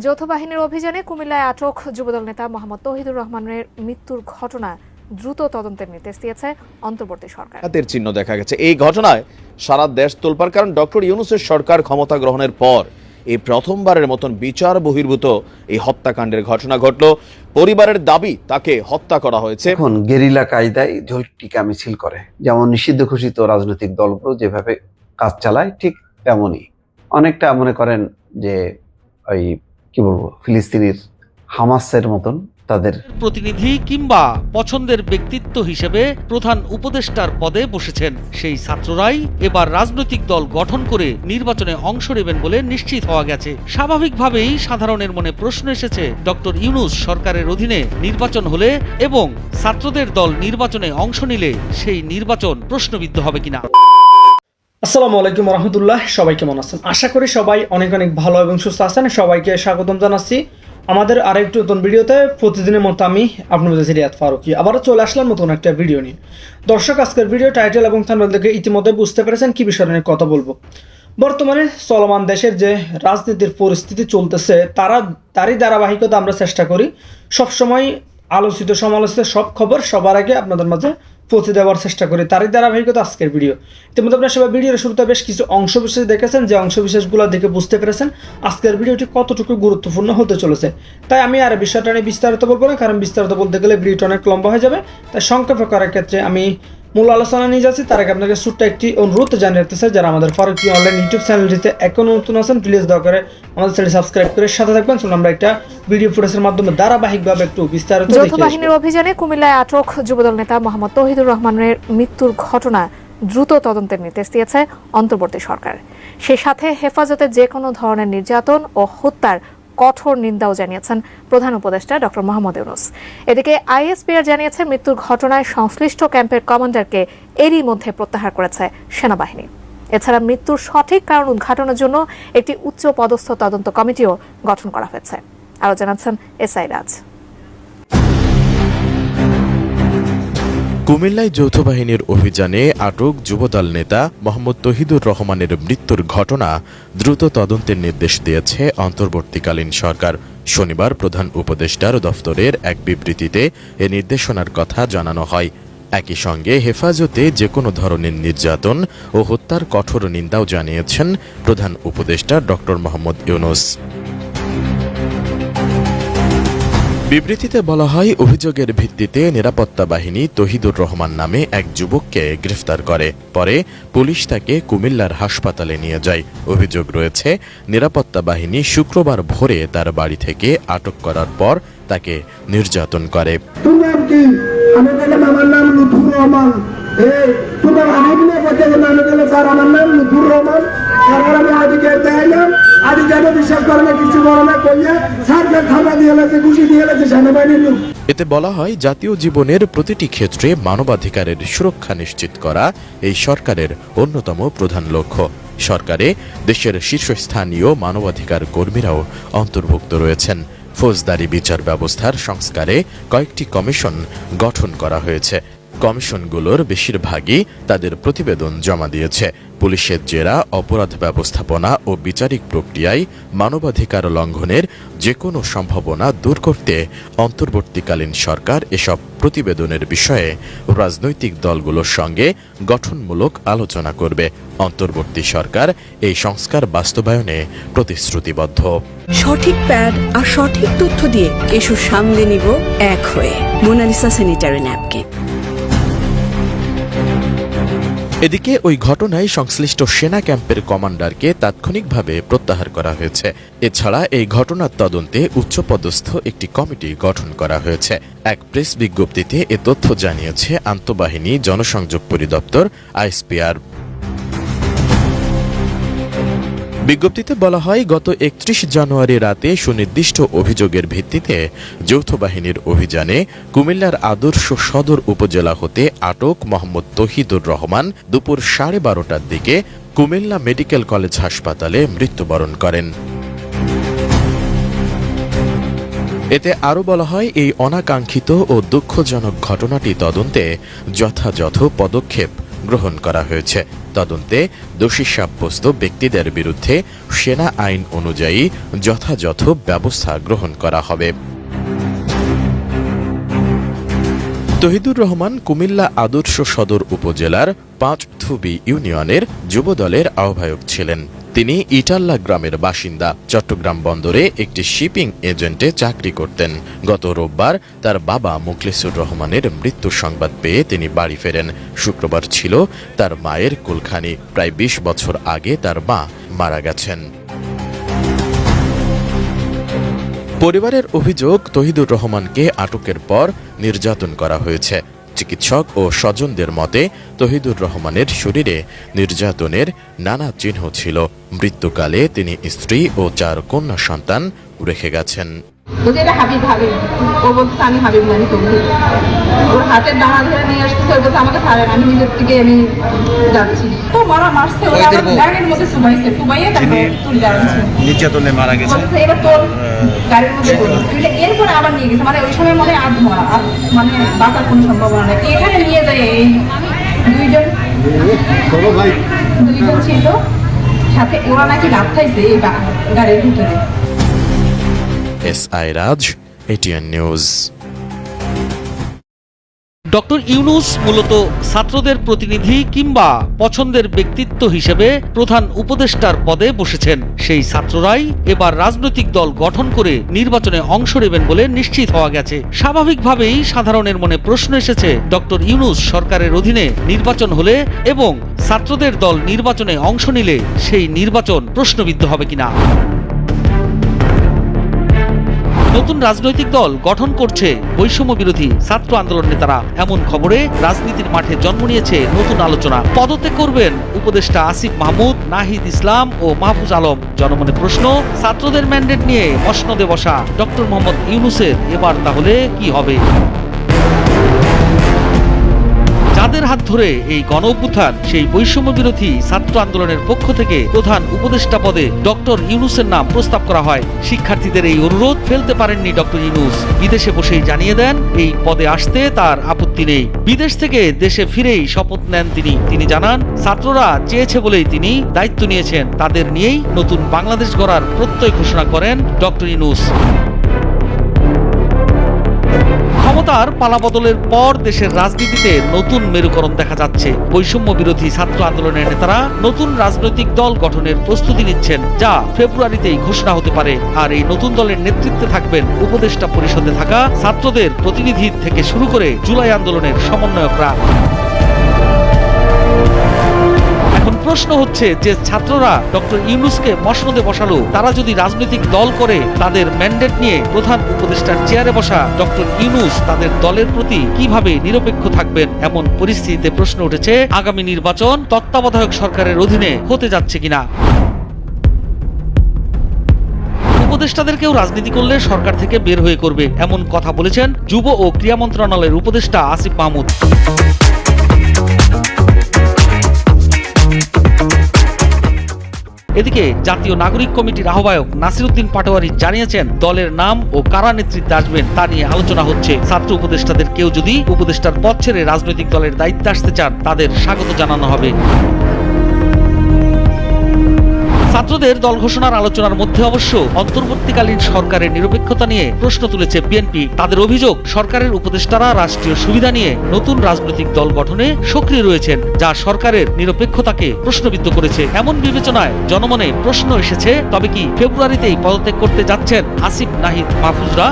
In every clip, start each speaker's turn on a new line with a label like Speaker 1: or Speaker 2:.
Speaker 1: যৌথ বাহিনীর অভিযানে কুমিল্লায় আটক যুবদল নেতা মোহাম্মদ তহিদুর রহমানের মৃত্যুর ঘটনা দ্রুত তদন্তের নির্দেশ দিয়েছে অন্তর্বর্তী সরকার।
Speaker 2: হাতের চিহ্ন দেখা গেছে। এই ঘটনায় সারা দেশ তোলপার কারণ ডক্টর ইউনুসের সরকার ক্ষমতা গ্রহণের পর এই প্রথমবারের মতন বিচার বহির্ভূত এই হত্যাকাণ্ডের ঘটনা ঘটল। পরিবারের দাবি তাকে হত্যা করা হয়েছে।
Speaker 3: এখন গেরিলা কায়দায় ঝোলটিকা মিছিল করে। যেমন নিষিদ্ধ ঘোষিত রাজনৈতিক দলগুলো যেভাবে কাজ চালায় ঠিক তেমনই। অনেকটা মনে করেন যে ওই কি বলব, ফিলিস্তিনির হামাসের মতন তাদের
Speaker 4: প্রতিনিধি কিংবা পছন্দের ব্যক্তিত্ব হিসেবে প্রধান উপদেষ্টার পদে বসেছেন। সেই ছাত্ররাই এবার রাজনৈতিক দল গঠন করে নির্বাচনে অংশ নেবেন বলে নিশ্চিত হওয়া গেছে। স্বাভাবিকভাবেই সাধারণের মনে প্রশ্ন এসেছে, ডক্টর ইউনুস সরকারের অধীনে নির্বাচন হলে এবং ছাত্রদের দল নির্বাচনে অংশ নিলে সেই নির্বাচন প্রশ্নবিদ্ধ হবে কিনা।
Speaker 5: আসসালামু আলাইকুম রহমতুল্লাহ, সবাই কেমন আছেন? আশা করি সবাই অনেক অনেক ভালো এবং সুস্থ আছেন। সবাইকে স্বাগতম জানাচ্ছি আমাদের আরেকটি নতুন ভিডিওতে। প্রতিদিনের মতো আমি আপনাদের কাছে রিয়াদ ফারুকি। আবারও চলে আসলাম নতুন একটা ভিডিও নিয়ে। দর্শক, আজকের ভিডিও টাইটেল এবং থাম্বনেল দেখে ইতিমধ্যে বুঝতে পেরেছেন কি বিষয় নিয়ে কথা বলব। বর্তমানে চলমান দেশের যে রাজনীতির পরিস্থিতি চলতেছে, তারা তারই ধারাবাহিকতা আমরা চেষ্টা করি। সবসময় আলোচিত সমালোচিত সব খবর সবার আগে আপনাদের মাঝে পৌঁছে দেওয়ার চেষ্টা করি। তারই ধারাবাহিকতা আজকের ভিডিও। ইতিমধ্যে আপনার সবাই ভিডিওর শুরুতে বেশ কিছু অংশবিশেষ দেখেছেন, যে অংশবিশেষগুলো দেখে বুঝতে পেরেছেন আজকের ভিডিওটি কতটুকু গুরুত্বপূর্ণ হতে চলেছে। তাই আমি আর বিষয়টা নিয়ে বিস্তারিত বলব না, কারণ বিস্তারিত বলতে গেলে ভিডিওটা অনেক লম্বা হয়ে যাবে। তাই সংক্ষেপ করার ক্ষেত্রে আমি মূল আলোচনা নিয়ে যাচ্ছি। তার আগে আপনাকে ছোট্ট একটি অনুরোধ জানিয়ে রাখতে চাই যারা আমাদের ফারুকি অনলাইন ইউটিউব চ্যানেলটিতে এখনও নতুন আছেন প্লিজ দয়া করে আমাদের চ্যানেল সাবস্ক্রাইব করে সাথে থাকবেন। চলুন আমরা একটা ভিডিও ফুটেজের মাধ্যমে ধারাবাহিকভাবে একটু বিস্তারিত
Speaker 1: যৌথ বাহিনীর অভিযানে কুমিল্লায় আটক যুবদল নেতা মোহাম্মদ তহিদুর রহমানের মৃত্যুর ঘটনা দ্রুত তদন্তের নির্দেশ দিয়েছে অন্তর্বর্তী সরকার। সেই সাথে হেফাজতে যে কোনো ধরনের নির্যাতন ও হত্যার কঠোর নিন্দাও জানিয়েছেন প্রধান উপদেষ্টা ড. মোহাম্মদ ইউনুস। এদিকে আইএসপিআর জানিয়েছে, মৃত্যুর ঘটনায় সংশ্লিষ্ট ক্যাম্পের কমান্ডারকে এরই মধ্যে প্রত্যাহার করেছে সেনাবাহিনী। এছাড়া মৃত্যুর সঠিক কারণ উদ্ঘাটনের জন্য একটি উচ্চ পদস্থ তদন্ত কমিটিও গঠন করা হয়েছে। আরও জানাচ্ছেন এসআই রাজ।
Speaker 6: কুমিল্লায় যৌথ বাহিনীর অভিযানে আটক যুবদল নেতা মোহাম্মদ তহিদুর রহমানের মৃত্যুর ঘটনা দ্রুত তদন্তের নির্দেশ দিয়েছে অন্তর্বর্তীকালীন সরকার। শনিবার প্রধান উপদেষ্টার দফতরের এক বিবৃতিতে এ নির্দেশনার কথা জানানো হয়। একই সঙ্গে হেফাজতে যে কোনো ধরনের নির্যাতন ও হত্যার কঠোর নিন্দাও জানিয়েছেন প্রধান উপদেষ্টা ডক্টর মোহাম্মদ ইউনুস। বিবৃতিতে বলা হয়, অভিযোগের ভিত্তিতে নিরাপত্তা বাহিনী তহিদুর রহমান নামে এক যুবককে গ্রেফতার করে। পরে পুলিশ তাকে কুমিল্লার হাসপাতালে নিয়ে যায়। অভিযোগ রয়েছে, নিরাপত্তা বাহিনী শুক্রবার ভোরে তার বাড়ি থেকে আটক করার পর তাকে নির্যাতন করে।
Speaker 7: আমার নাম রহমান। বিশ্বাস করে না, কিছু না দিয়ে ঘুষি দিয়ে সেনাবাহিনীর লোক।
Speaker 6: এতে বলা হয়, জাতীয় জীবনের প্রতিটি ক্ষেত্রে মানবাধিকারের সুরক্ষা নিশ্চিত করা এই সরকারের অন্যতম প্রধান লক্ষ্য। সরকারে দেশের শীর্ষস্থানীয় মানবাধিকার কর্মীরাও অন্তর্ভুক্ত রয়েছেন। ফৌজদারি বিচার ব্যবস্থার সংস্কারে কয়েকটি কমিশন গঠন করা হয়েছে। কমিশনগুলোর বেশিরভাগই তাদের প্রতিবেদন জমা দিয়েছে। পুলিশের জেরা, অপরাধ ব্যবস্থাপনা ও বিচারিক প্রক্রিয়ায় মানবাধিকার লঙ্ঘনের যে কোনো সম্ভাবনা দূর করতে অন্তর্বর্তীকালীন সরকার এসব প্রতিবেদনের বিষয়ে রাজনৈতিক দলগুলোর সঙ্গে গঠনমূলক আলোচনা করবে। অন্তর্বর্তী সরকার এই সংস্কার বাস্তবায়নে প্রতিশ্রুতিবদ্ধ।
Speaker 8: সঠিক প্যাড আর সঠিক তথ্য দিয়ে এসব সামলে নিব এক হয়ে। Monalisa sanitary napkin.
Speaker 6: এদিকে ওই ঘটনায় সংশ্লিষ্ট সেনা ক্যাম্পের কমান্ডারকে তাৎক্ষণিকভাবে প্রত্যাহার করা হয়েছে। এছাড়া এই ঘটনার তদন্তে উচ্চপদস্থ একটি কমিটি গঠন করা হয়েছে। এক প্রেস বিজ্ঞপ্তিতে এ তথ্য জানিয়েছে আন্তঃবাহিনী জনসংযোগ পরিদপ্তর, আইএসপিআর বিজ্ঞপ্তিতে বলা হয়, গত একত্রিশ জানুয়ারি রাতে সুনির্দিষ্ট অভিযোগের ভিত্তিতে যৌথ বাহিনীর অভিযানে কুমিল্লার আদর্শ সদর উপজেলা হতে আটক মোহাম্মদ তহিদুর রহমান দুপুর সাড়ে বারোটার দিকে কুমিল্লা মেডিকেল কলেজ হাসপাতালে মৃত্যুবরণ করেন। এতে আরও বলা হয়, এই অনাকাঙ্ক্ষিত ও দুঃখজনক ঘটনাটি তদন্তে যথাযথ পদক্ষেপ গ্রহণ করা হয়েছে। তদন্তে দোষী সাব্যস্ত ব্যক্তিদের বিরুদ্ধে সেনা আইন অনুযায়ী যথাযথ ব্যবস্থা গ্রহণ করা হবে। তহিদুর রহমান কুমিল্লা আদর্শ সদর উপজেলার পাঁচ থুবি ইউনিয়নের যুবদলের আহ্বায়ক ছিলেন। তিনি ইটাল্লা গ্রামের বাসিন্দা। চট্টগ্রাম বন্দরে একটি শিপিং এজেন্টে চাকরি করতেন। গত রোববার তার বাবা মুখলিসুর রহমানের মৃত্যুর সংবাদ পেয়ে তিনি বাড়ি ফেরেন। শুক্রবার ছিল তার মায়ের কুলখানি। প্রায় বিশ বছর আগে তার মা মারা গেছেন। পরিবারের অভিযোগ, তহিদুর রহমানকে আটকের পর নির্যাতন করা হয়েছে। চিকিৎসক ও স্বজনদের মতে, তহিদুর রহমানের শরীরে নির্যাতনের নানা চিহ্ন ছিল। মৃত্যুকালে তিনি স্ত্রী ও চার কন্যা সন্তান রেখে গেছেন।
Speaker 9: হাতের দাঁড়া ধরে নিয়ে আমাকে আমি নিজের থেকে আমি যাচ্ছি। তো মারা মারছে ওরা গাড়ির মধ্যে সুবাইছে। সুবাইয়ে তারপরে তুলে আনছে
Speaker 10: নির্যাতনে মারা গেছে।
Speaker 9: এবার তোর গাড়ির মধ্যে তুলে এরপরে আবার নিয়ে গেছে। মানে ওই সময় মনে আধ মরা আর মানে বাঁচার কোনো সম্ভাবনা নেই। এখানে নিয়ে যায় এই দুইজন। দুইজন ছিল। সাথে ওরা নাকি লাভ খাইছে এই গাড়ির ভিতরে।
Speaker 6: S I Raj ATN news
Speaker 4: doctor Yunus মূলত ছাত্রদের প্রতিনিধি কিংবা পছন্দের ব্যক্তিত্ব হিসেবে প্রধান উপদেষ্টার পদে বসেছেন। সেই ছাত্ররাই এবার রাজনৈতিক দল গঠন করে নির্বাচনে অংশ নেবেন বলে নিশ্চিত হওয়া গেছে। স্বাভাবিকভাবেই সাধারণের মনে প্রশ্ন এসেছে, ডক্টর ইউনুস সরকারের অধীনে নির্বাচন হলে এবং ছাত্রদের দল নির্বাচনে অংশ নিলে সেই নির্বাচন প্রশ্নবিদ্ধ হবে কিনা। নতুন রাজনৈতিক দল গঠন করছে বৈষম্য বিরোধী ছাত্র আন্দোলন নেতারা। এমন খবরে রাজনীতির মাঠে জন্ম নিয়েছে নতুন আলোচনা। পদত্যাগ করবেন উপদেষ্টা আসিফ মাহমুদ, নাহিদ ইসলাম ও মাহফুজ আলম। জনমনে প্রশ্ন, ছাত্রদের ম্যান্ডেট নিয়ে অসনদে বসা। ডক্টর মোহাম্মদ ইউনুসের এবার তাহলে কি হবে? যাদের হাত ধরে এই গণ অভ্যুত্থান সেই বৈষম্য বিরোধী ছাত্র আন্দোলনের পক্ষ থেকে প্রধান উপদেষ্টা পদে ডক্টর ইউনুসের নাম প্রস্তাব করা হয়। শিক্ষার্থীদের এই অনুরোধ ফেলতে পারেননি ডক্টর ইউনুস। বিদেশে বসেই জানিয়ে দেন, এই পদে আসতে তার আপত্তি নেই। বিদেশ থেকে দেশে ফিরেই শপথ নেন তিনি। তিনি জানান, ছাত্ররা চেয়েছে বলেই তিনি দায়িত্ব নিয়েছেন। তাদের নিয়েই নতুন বাংলাদেশ গড়ার প্রত্যয় ঘোষণা করেন ডক্টর ইউনুস। ক্ষমতার পালাবদলের পর দেশের রাজনীতিতে নতুন মেরুকরণ দেখা যাচ্ছে। বৈষম্য বিরোধী ছাত্র আন্দোলনের নেতারা নতুন রাজনৈতিক দল গঠনের প্রস্তুতি নিচ্ছেন, যা ফেব্রুয়ারিতেই ঘোষণা হতে পারে। আর এই নতুন দলের নেতৃত্বে থাকবেন উপদেষ্টা পরিষদে থাকা ছাত্রদের প্রতিনিধি থেকে শুরু করে জুলাই আন্দোলনের সমন্বয়করা। প্রশ্ন হচ্ছে যে ছাত্ররা ডক্টর ইউনুসকে মসনদে বসালো। তারা যদি রাজনৈতিক দল করে, তাদের ম্যান্ডেট নিয়ে প্রধান উপদেষ্টার চেয়ারে বসা ডক্টর ইউনুস তাদের দলের প্রতি কীভাবে নিরপেক্ষ থাকবেন এমন পরিস্থিতিতে প্রশ্ন উঠেছে। আগামী নির্বাচন তত্ত্বাবধায়ক সরকারের অধীনে হতে যাচ্ছে কিনা? উপদেষ্টাদেরকেও রাজনীতি করলে সরকার থেকে বের হয়ে করবে, এমন কথা বলেছেন যুব ও ক্রীড়া মন্ত্রণালয়ের উপদেষ্টা আসিফ মাহমুদ। এদিকে জাতীয় নাগরিক কমিটির আহ্বায়ক নাসিরুদ্দিন পাটোয়ারি জানিয়েছেন, দলের নাম ও কারা নেতৃত্বে আসবেন তা নিয়ে আলোচনা হচ্ছে। ছাত্র উপদেষ্টাদের কেউ যদি উপদেষ্টার পথ ছেড়ে রাজনৈতিক দলের দায়িত্বে আসতে চান, তাদের স্বাগত জানানো হবে। ছাত্রদের দল ঘোষণার আলোচনার মধ্যে অবশ্য অন্তর্বর্তীকালীন সরকারের নিরপেক্ষতা নিয়ে প্রশ্ন তুলেছে বিএনপি। তাদের অভিযোগ, সরকারের উপদেষ্টারা রাষ্ট্রীয় সুবিধা নিয়ে নতুন রাজনৈতিক দল গঠনে সক্রিয় রয়েছেন, যা সরকারের নিরপেক্ষতাকে প্রশ্নবিদ্ধ করেছে। এমন বিবেচনায় জনমনে প্রশ্ন এসেছে, তবে কি ফেব্রুয়ারিতেই পদত্যাগ করতে যাচ্ছেন আসিফ নাহিদ মাহফুজরা?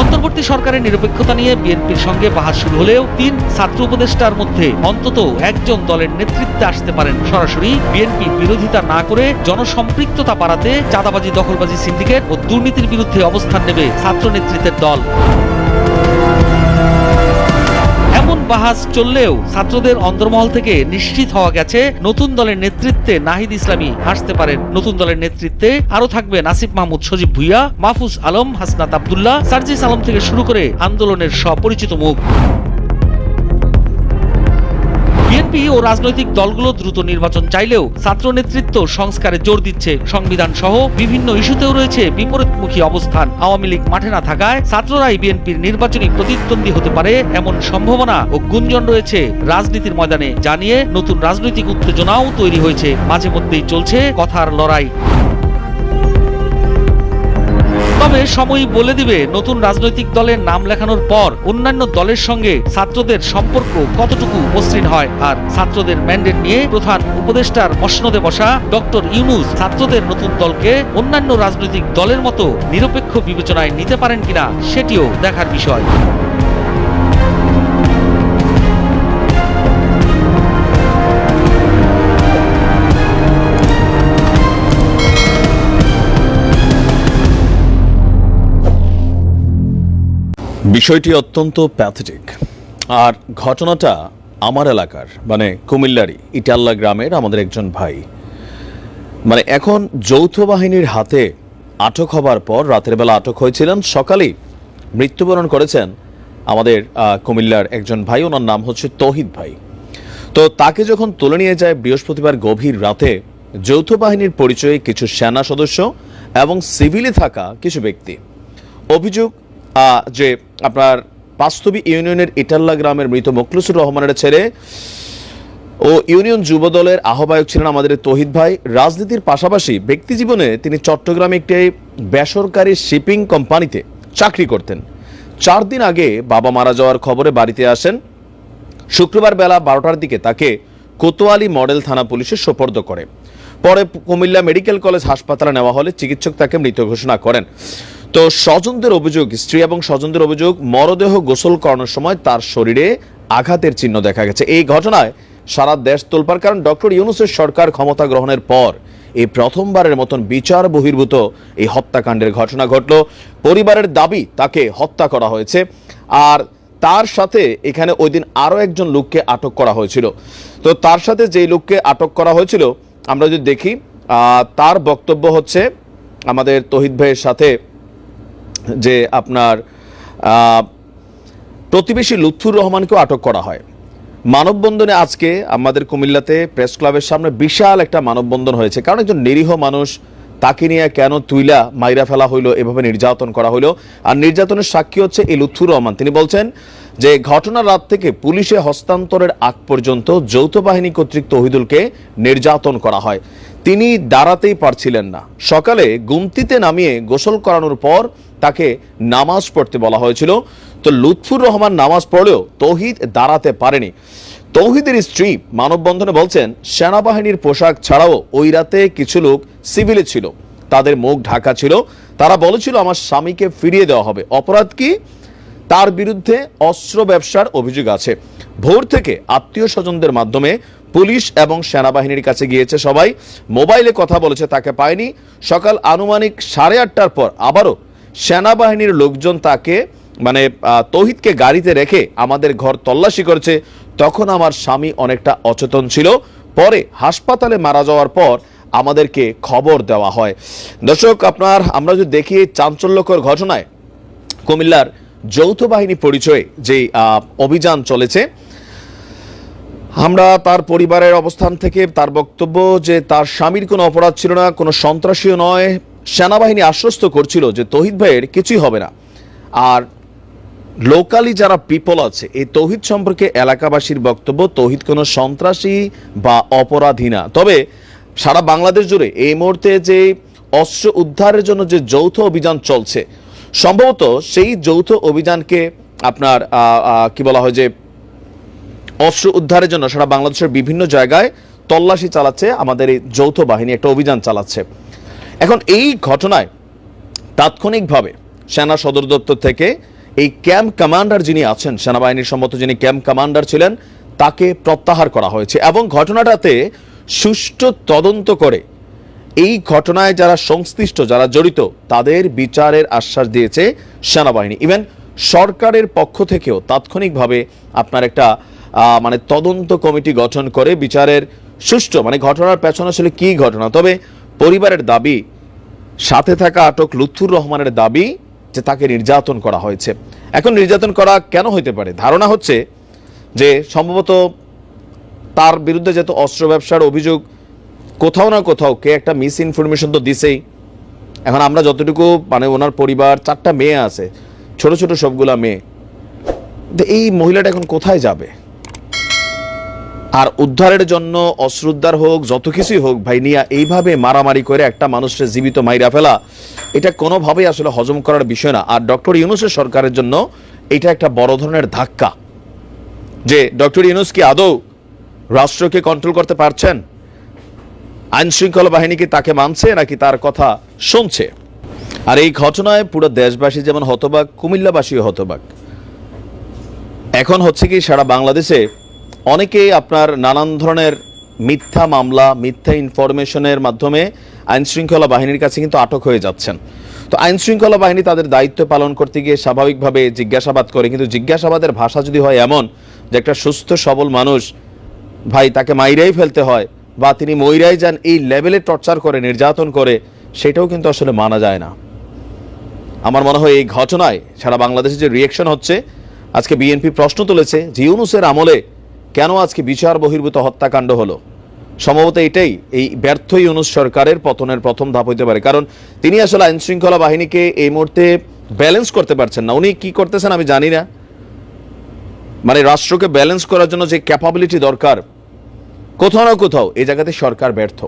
Speaker 4: অন্তর্বর্তী সরকারের নিরপেক্ষতা নিয়ে বিএনপির সঙ্গে বাহার শুরু হলেও তিন ছাত্র উপদেষ্টার মধ্যে অন্তত একজন দলের নেতৃত্বে আসতে পারেন সরাসরি। বিএনপি বিরোধিতা না করে জনসম্পৃক্ততা বাড়াতে চাঁদাবাজি, দখলবাজি, সিন্ডিকেট ও দুর্নীতির বিরুদ্ধে অবস্থান নেবে ছাত্র নেতৃত্বের দল। এমন বাহাস চললেও ছাত্রদের অন্তর্মহল থেকে নিশ্চিত হওয়া গেছে, নতুন দলের নেতৃত্বে নাহিদ ইসলামী হাসতে পারেন। নতুন দলের নেতৃত্বে আরও থাকবে নাসিফ মাহমুদ, সজীব ভুইয়া, মাহফুজ আলম, হাসনাত আবদুল্লাহ, সার্জিস আলম থেকে শুরু করে আন্দোলনের সপরিচিত মুখ। বিএনপি ও রাজনৈতিক দলগুলো দ্রুত নির্বাচন চাইলেও ছাত্র নেতৃত্ব সংস্কারে জোর দিচ্ছে সংবিধান সহ বিভিন্ন ইস্যুতেও রয়েছে বিপরীতমুখী অবস্থান। আওয়ামী লীগ মাঠে না থাকায় ছাত্ররাই বিএনপির নির্বাচনী প্রতিদ্বন্দ্বী হতে পারে এমন সম্ভাবনা ও গুঞ্জন রয়েছে রাজনীতির ময়দানে জানিয়ে নতুন রাজনৈতিক উত্তেজনাও তৈরি হয়েছে। মাঝে মধ্যেই চলছে কথার লড়াই। তবে সময় বলে দিবে, নতুন রাজনৈতিক দলের নাম লেখানোর পর অন্যান্য দলের সঙ্গে ছাত্রদের সম্পর্ক কতটুকু মসৃণ হয়। আর ছাত্রদের ম্যান্ডেট নিয়ে প্রধান উপদেষ্টার মসনদে বসা ডক্টর ইউনুস ছাত্রদের নতুন দলকে অন্যান্য রাজনৈতিক দলের মতো নিরপেক্ষ বিবেচনায় নিতে পারেন কিনা, সেটিও দেখার বিষয়।
Speaker 2: বিষয়টি অত্যন্ত প্যাথেটিক। আর ঘটনাটা আমার এলাকার মানে কুমিল্লারি ইটাল্লা গ্রামের আমাদের একজন ভাই। মানে এখন যৌথ বাহিনীর হাতে আটক হবার পর রাতের বেলা আটক হয়েছিলেন। সকালেই মৃত্যুবরণ করেছেন আমাদের কুমিল্লার একজন ভাই। ওনার নাম হচ্ছে তহিদ ভাই। তো তাকে যখন তুলে নিয়ে যায় বৃহস্পতিবার গভীর রাতে, যৌথ বাহিনীর পরিচয়ে কিছু সেনা সদস্য এবং সিভিলে থাকা কিছু ব্যক্তি। অভিযোগ যে আপনার বাস্তবী ইউনিয়নের ইটাল্লা গ্রামের মৃত মকলুসুর রহমানের ছেলে ও ইউনিয়ন যুব দলের আহ্বায়ক ছিলেন আমাদের তহিদ ভাই। রাজনীতির পাশাপাশি ব্যক্তি জীবনে তিনি চট্টগ্রামে একটি বেসরকারি শিপিং কোম্পানিতে চাকরি করতেন। চার দিন আগে বাবা মারা যাওয়ার খবরে বাড়িতে আসেন। শুক্রবার বেলা বারোটার দিকে তাকে কোতোয়ালি মডেল থানা পুলিশে সোপর্দ করে। পরে কুমিল্লা মেডিকেল কলেজ হাসপাতালে নেওয়া হলে চিকিৎসক তাকে মৃত ঘোষণা করেন। তো স্বজনদের অভিযোগ, স্ত্রী এবং স্বজনদের অভিযোগ, মরদেহ গোসল করানোর সময় তার শরীরে আঘাতের চিহ্ন দেখা গেছে। এই ঘটনায় সারা দেশ তোলপার কারণ ডক্টর ইউনুসের সরকার ক্ষমতা গ্রহণের পর এই প্রথমবারের মতন বিচার বহির্ভূত এই হত্যাকাণ্ডের ঘটনা ঘটল। পরিবারের দাবি, তাকে হত্যা করা হয়েছে। আর তার সাথে এখানে ওই দিন আরও একজন লোককে আটক করা হয়েছিল। তো তার সাথে যেই লোককে আটক করা হয়েছিল, আমরা যদি দেখি তার বক্তব্য হচ্ছে আমাদের তহিদ ভাইয়ের সাথে যে আপনার প্রতিবেশী লুৎফুর রহমানকেও আটক করা হয়। মানববন্ধনে আজকে আমাদের কুমিল্লাতে প্রেস ক্লাবের সামনে বিশাল একটা মানববন্ধন হয়েছে। কারণ একজন নিরীহ মানুষ তাকে নিয়ে কেন তুইলা মাইরা ফেলা হইল, এভাবে নির্যাতন করা হইল। আর নির্যাতনের সাক্ষী হচ্ছে এই লুৎফুর রহমান। তিনি বলছেন যে, ঘটনার রাত থেকে পুলিশে হস্তান্তরের আগ পর্যন্ত যৌথ বাহিনী কর্তৃক তহিদুলকে নির্যাতন করা হয়। তিনি দাঁড়াতেই পারছিলেন না। সকালে গুমতিতে নামিয়ে গোসল করানোর পর তাকে নামাজ পড়তে বলা হয়েছিল। তো লুৎফুর রহমান নামাজ পড়লেও তৌহিদ দাঁড়াতে পারেনি। তৌহিদের স্ত্রী মানববন্ধনে বলছেন, সেনাবাহিনীর পোশাক ছাড়াও ওই রাতে কিছু লোক সিভিলে ছিল। তাদের মুখ ঢাকা ছিল। তারা বলেছিল, আমার স্বামীকে ফিরিয়ে দেওয়া হবে। অপরাধ কি? তার বিরুদ্ধে অস্ত্র ব্যবসার অভিযোগ আছে। ভোর থেকে আত্মীয় স্বজনদের মাধ্যমে পুলিশ এবং সেনাবাহিনীর কাছে গিয়েছে সবাই। মোবাইলে কথা বলেছে, তাকে পায়নি। সকাল আনুমানিক সাড়ে আটটার পর আবারও সেনাবাহিনীর লোকজন তাকে মানে তৌহিদকে গাড়িতে রেখে আমাদের ঘর তল্লাশি করেছে। তখন আমার স্বামী অনেকটা অচেতন ছিল। পরে হাসপাতালে মারা যাওয়ার পর আমাদেরকে খবর দেওয়া হয়। দর্শক, আপনার, আমরা যদি দেখি চাঞ্চল্যকর ঘটনায়, কুমিল্লার যৌথ বাহিনী পরিচয়ে যে অভিযান চলেছে, আমরা তার পরিবারের অবস্থান থেকে তার বক্তব্য যে তার স্বামীর কোনো অপরাধ ছিল না, কোনো সন্ত্রাসীও নয় সেনাবাহিনী আশ্বস্ত করছিল যে তহিদ ভাইয়ের কিছুই হবে না। আর লোকালি যারা পিপল আছে, এই তৌহিদ সম্পর্কে এলাকাবাসীর বক্তব্য, তৌহিদ কোনো সন্ত্রাসী বা অপরাধী না। তবে সারা বাংলাদেশ জুড়ে এই মুহূর্তে যে অস্ত্র উদ্ধারের জন্য যে যৌথ অভিযান চলছে, সম্ভবত সেই যৌথ অভিযানকে আপনার কি বলা হয় যে অস্ত্র উদ্ধারের জন্য সারা বাংলাদেশের বিভিন্ন জায়গায় তল্লাশি চালাচ্ছে আমাদের এই যৌথ বাহিনী, একটা অভিযান চালাচ্ছে। এখন এই ঘটনায় তাৎক্ষণিকভাবে সেনা সদর দপ্তর থেকে এই ক্যাম্প কমান্ডার যিনি আছেন, সেনাবাহিনীর সম্মত যিনি ক্যাম্প কমান্ডার ছিলেন, তাকে প্রত্যাহার করা হয়েছে এবং ঘটনাটাতে সুষ্ঠু তদন্ত করে এই ঘটনায় যারা সংশ্লিষ্ট, যারা জড়িত, তাদের বিচারের আশ্বাস দিয়েছে সেনাবাহিনী। ইভেন সরকারের পক্ষ থেকেও তাৎক্ষণিকভাবে আপনার একটা মানে তদন্ত কমিটি গঠন করে বিচারের সুষ্ঠু মানে ঘটনার পেছনে আসলে কি ঘটনা? তবে পরিবারের দাবি, সাথে থাকা আটক লুৎফুর রহমানের দাবি যে তাকে নির্যাতন করা হয়েছে। এখন নির্যাতন করা কেন হইতে পারে? ধারণা হচ্ছে যে সম্ভবত তার বিরুদ্ধে যেহেতু অস্ত্র ব্যবসার অভিযোগ, কোথাও না কোথাও কে একটা মিস ইনফরমেশন তো দিছেই। এখন আমরা যতটুকু মানে ওনার পরিবার, চারটা মেয়ে আছে, ছোট ছোট সবগুলা মেয়ে এই মহিলাটা এখন কোথায় যাবে? আর উদ্ধারের জন্য অস্ত্র উদ্ধার হোক, যত কিছুই হোক, ভাই, নিয়া এইভাবে মারামারি করে একটা মানুষকে জীবিত মাইরা ফেলা, এটা কোনোভাবেই আসলে হজম করার বিষয় না। আর ডক্টর ইউনুসের সরকারের জন্য এটা একটা বড় ধরনের ধাক্কা। যে ডক্টর ইউনুস কি আদৌ রাষ্ট্রকে কন্ট্রোল করতে পারছেন? আইন শৃঙ্খলা বাহিনী কি তাকে মানছে নাকি তার কথা শুনছে? আর এই ঘটনায় পুরো দেশবাসী যেমন হতবাক, কুমিল্লাবাসীও হতবাক। এখন হচ্ছে কি সারা বাংলাদেশে অনেকেই আপনার নানান ধরনের মিথ্যা মামলা, মিথ্যা ইনফরমেশনের মাধ্যমে আইনশৃঙ্খলা বাহিনীর কাছে কিন্তু আটক হয়ে যাচ্ছেন। তো আইনশৃঙ্খলা বাহিনী তাদের দায়িত্ব পালন করতে গিয়ে স্বাভাবিকভাবে জিজ্ঞাসাবাদ করে, কিন্তু জিজ্ঞাসাবাদের ভাষা যদি হয় এমন যে একটা সুস্থ, সবল মানুষ, ভাই, তাকে মাইরাই ফেলতে হয় বা তিনি মইরাই যান, এই লেভেলে টর্চার করে, নির্যাতন করে, সেটাও কিন্তু আসলে মানা যায় না। আমার মনে হয় এই ঘটনায় সারা বাংলাদেশে যে রিয়েকশন হচ্ছে, আজকে বিএনপি প্রশ্ন তুলেছে যে ইউনুসের আমলে কেন আজকে বিচার বহির্ভূত হত্যাকাণ্ড হলো? সম্ভবত এটাই, এই ব্যর্থ ইউনুস সরকারের পতনের প্রথম ধাপ হইতে পারে। কারণ তিনি আসলে আইন শৃঙ্খলা বাহিনীকে এই মুহূর্তে ব্যালেন্স করতে পারছেন না। উনি কি করতেছেন আমি জানি না। মানে রাষ্ট্রকে ব্যালেন্স করার জন্য যে ক্যাপাবিলিটি দরকার, কোথাও না কোথাও এই জায়গাতে সরকার ব্যর্থ।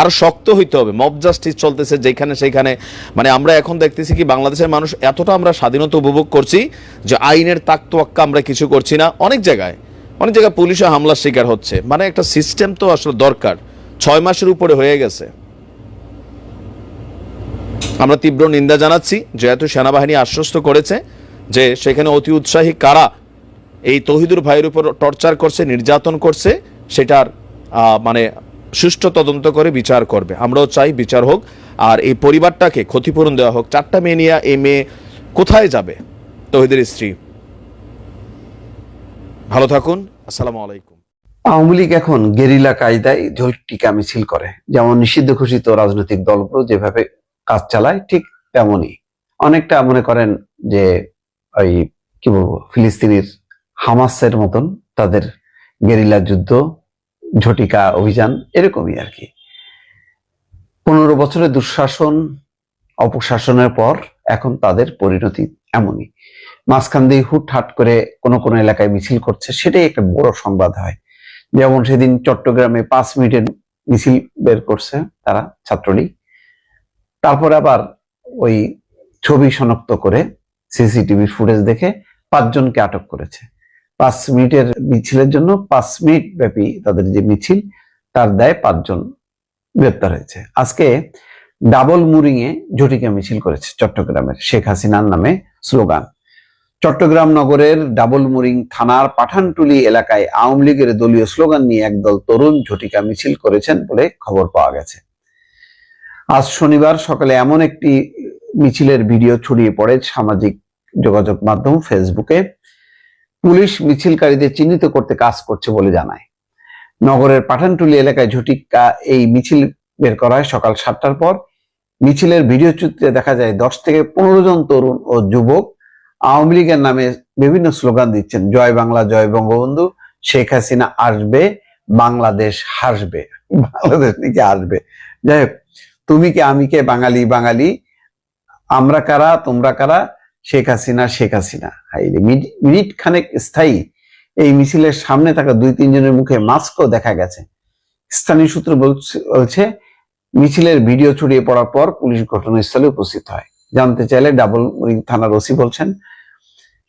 Speaker 2: আরও শক্ত হইতে হবে। মব জাস্টিস চলতেছে যেখানে সেখানে। মানে আমরা এখন দেখতেছি কি বাংলাদেশের মানুষ এতটা আমরা স্বাধীনতা উপভোগ করছি যে আইনের তাক তোয়াক্কা আমরা কিছু করছি না। অনেক জায়গায় অনেক জায়গায় পুলিশে হামলার শিকার হচ্ছে। মানে একটা সিস্টেম তো আসলে দরকার। ছয় মাসের উপরে হয়ে গেছে। আমরা তীব্র নিন্দা জানাচ্ছি যেহেতু সেনাবাহিনী আশ্বস্ত করেছে যে সেখানে অতি উৎসাহী কারা এই তহিদুর ভাইয়ের উপর টর্চার করছে, নির্যাতন করছে, সেটার মানে সুষ্ঠু তদন্ত করে বিচার করবে। আমরাও চাই বিচার হোক, আর এই পরিবারটাকে ক্ষতিপূরণ দেওয়া হোক। চারটা মেয়ে নিয়ে এই মেয়ে কোথায় যাবে? তহিদের স্ত্রী। ভালো থাকুন, আসসালামু আলাইকুম।
Speaker 3: আওয়ামী লীগ এখন গেরিলা কায়দায় ঝোলটিকা মিছিল করে। যেমন নিষিদ্ধ ঘোষিত রাজনৈতিক দলগুলো যেভাবে কাজ চালায়, ঠিক তেমনই। অনেকটা মনে করেন যে ওই, কি বলব, ফিলিস্তিনির হামাসের মতন তাদের গেরিলা যুদ্ধ ঝটিকা অভিযান এরকমই আর কি। পনেরো বছরের দুঃশাসন, অপশাসনের পর এখন তাদের পরিণতি এমনই। মাঝখান দিয়ে হুটহাট করে কোনো কোনো এলাকায় মিছিল করছে, সেটাই একটা বড় সংবাদ হয়। যেমন সেদিন চট্টগ্রামে পাঁচ মিনিটের মিছিল বের করছে তারা, ছাত্রলীগ। তারপর আবার ওই ছবি শনাক্ত করে সিসিটিভি ফুটেজ দেখে পাঁচজনকে আটক করেছে। পাঁচ মিনিটের মিছিলের জন্য পাঁচ মিনিট ব্যাপী তাদের যে মিছিল, তার দায় পাঁচজন গ্রেপ্তার হয়েছে। আজকে ডাবল মুরিং এ ঝটিকা মিছিল করেছে চট্টগ্রামের শেখ হাসিনার নামে স্লোগান। চট্টগ্রাম নগরের ডাবল মুরিং থানার পাঠানটুলি এলাকায় আওয়ামী লীগের দলীয় স্লোগান নিয়ে একদল তরুণ ঝটিকা মিছিল করেছেন বলে খবর পাওয়া গেছে। আজ শনিবার সকালে এমন একটি মিছিলের ভিডিও ছড়িয়ে পড়ে সামাজিক যোগাযোগ মাধ্যম ফেসবুকে। পুলিশ মিছিলকারীদের চিহ্নিত করতে কাজ করছে বলে জানায়। নগরের পাঠানটুলি এলাকায় ঝটিকা এই মিছিল বের করা হয় সকাল সাতটার পর মিছিলের ভিডিও চিত্রে দেখা যায় দশ থেকে পনেরো জন তরুণ ও যুবক আওয়ামী লীগের নামে বিভিন্ন স্লোগান দিচ্ছেন, জয় বাংলা, জয় বঙ্গবন্ধু, শেখ হাসিনা আসবে, বাংলাদেশ হাসবে। বাংলাদেশ নাকি আসবে? যাই তুমি কে, আমি কে, বাঙালি বাঙালি? আমরা কারা, তোমরা কারা? শেখ হাসিনা শেখ হাসিনা। হাই মিনিট- খানেক স্থায়ী এই মিছিলের সামনে থাকা দুই, তিনজনের মুখে মাস্কও দেখা গেছে। স্থানীয় সূত্র বলছে মিছিলের ভিডিও ছড়িয়ে পড়ার পর পুলিশ ঘটনাস্থলে উপস্থিত হয়। জানতে চাইলে ডাবল থানার ওসি বলছেন,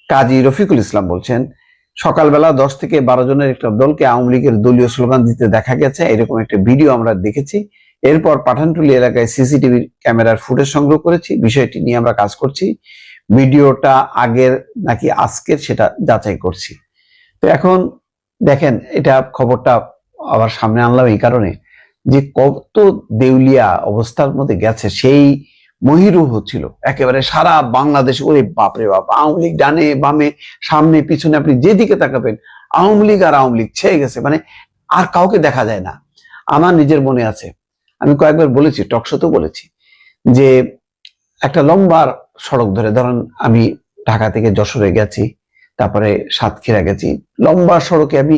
Speaker 3: কাজী রফিকুল ইসলাম বলছেন, সকালবেলা দশ থেকে বারো জনের একটা দলকে আওয়ামী লীগের দলীয় স্লোগান দিতে দেখা গেছে। এরকম একটা ভিডিও আমরা দেখেছি। এরপর পাঠানটুলি এলাকায় সিসিটিভি ক্যামেরার ফুটেজ সংগ্রহ করেছি। বিষয়টি নিয়ে আমরা কাজ করছি। ভিডিওটা আগের নাকি আজকের সেটা যাচাই করছি। তো এখন দেখেন, এটা খবরটা আবার সামনে আনলাম এই কারণে যে কত দেউলিয়া অবস্থার মধ্যে গেছে, সেই মহিরু হচ্ছিল। একেবারে সারা বাংলাদেশ, ওরে বাপরে বাপ, আওয়ামী লীগ ডানে বামে, সামনে পিছনে আপনি যেদিকে তাকাবেন, আওয়ামী লীগ আর আওয়ামী লীগ ছেয়ে গেছে মানে আর কাউকে দেখা যায় না। আমার নিজের মনে আছে, আমি কয়েকবার বলেছি টকশোতেও বলেছি, যে একটা লম্বা সড়ক ধরে, ধরেন আমি ঢাকা থেকে যশোরে গেছি, তারপরে সাতক্ষীরা গেছি, লম্বা সড়কে আমি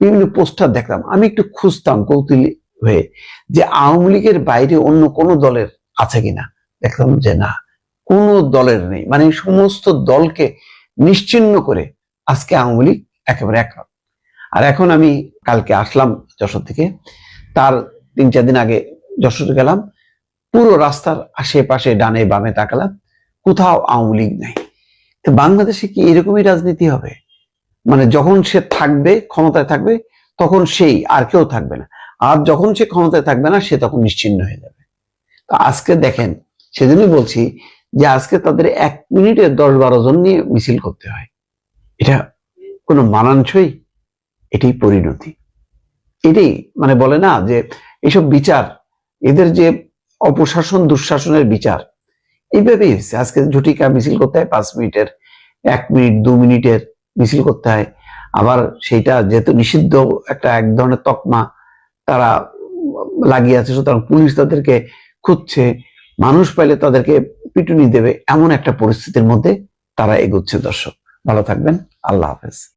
Speaker 3: বিভিন্ন পোস্টার দেখতাম আমি একটু খুঁজতাম কৌতূহলী হয়ে যে আওয়ামী লীগের বাইরে অন্য কোন দলের আছে কিনা। দেখতাম যে না, কোন দলের নেই। মানে সমস্ত দলকে নিশ্চিহ্ন করে আজকে আওয়ামী লীগ একেবারে এক আর এখন আমি কালকে আসলাম যশোর থেকে, তার তিন চার দিন আগে যশোর গেলাম, পুরো রাস্তার আশেপাশে ডানে বামে তাকালাম কোথাও আওয়ামী লীগ নাই। তো বাংলাদেশে কি এরকমই রাজনীতি হবে? মানে যখন সে থাকবে, ক্ষমতায় থাকবে, তখন সেই আর কেউ থাকবে না। আর যখন সে ক্ষমতায় থাকবে না, সে তখন নিশ্চিন্ন হয়ে যাবে। তো আজকে দেখেন, সেজন্যই বলছি যে আজকে তাদের এক মিনিটে দশ বারো জন নিয়ে মিছিল করতে হয়। এটা কোনো মানানসই? এটাই পরিণতি। এটাই মানে বলে না যে এসব বিচার, এদের যে অপশাসন, দুঃশাসনের বিচার এইভাবেই হয়েছে। আজকে ঝুটিকা মিছিল করতে হয়, পাঁচ মিনিটের, এক মিনিট, দু মিনিটের মিছিল করতে হয়। আবার সেইটা যেহেতু নিষিদ্ধ একটা এক ধরনের তকমা তারা লাগিয়ে আছে, সুতরাং পুলিশ তাদেরকে খুঁজছে, মানুষ পাইলে তাদেরকে পিটুনি দেবে, এমন একটা পরিস্থিতির মধ্যে তারা এগোচ্ছে দর্শক। ভালো থাকবেন, আল্লাহ হাফেজ।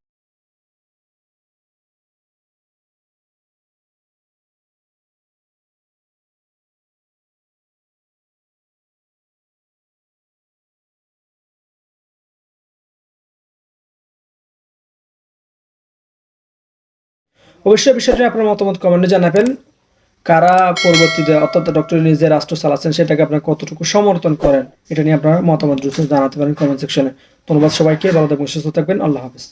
Speaker 5: অবশ্যই বিষয়টি আপনার মতামত কমেন্টে জানাবেন। কারা পরবর্তীতে অর্থাৎ ডক্টর নিজে রাষ্ট্র চালাচ্ছেন সেটাকে আপনার কতটুকু সমর্থন করেন, এটা নিয়ে আপনার মতামত দ্রুত জানাতে পারেন কমেন্ট সেকশনে ধন্যবাদ সবাইকে, ভালো থাকবেন, সুস্থ থাকবেন, আল্লাহ হাফিজ।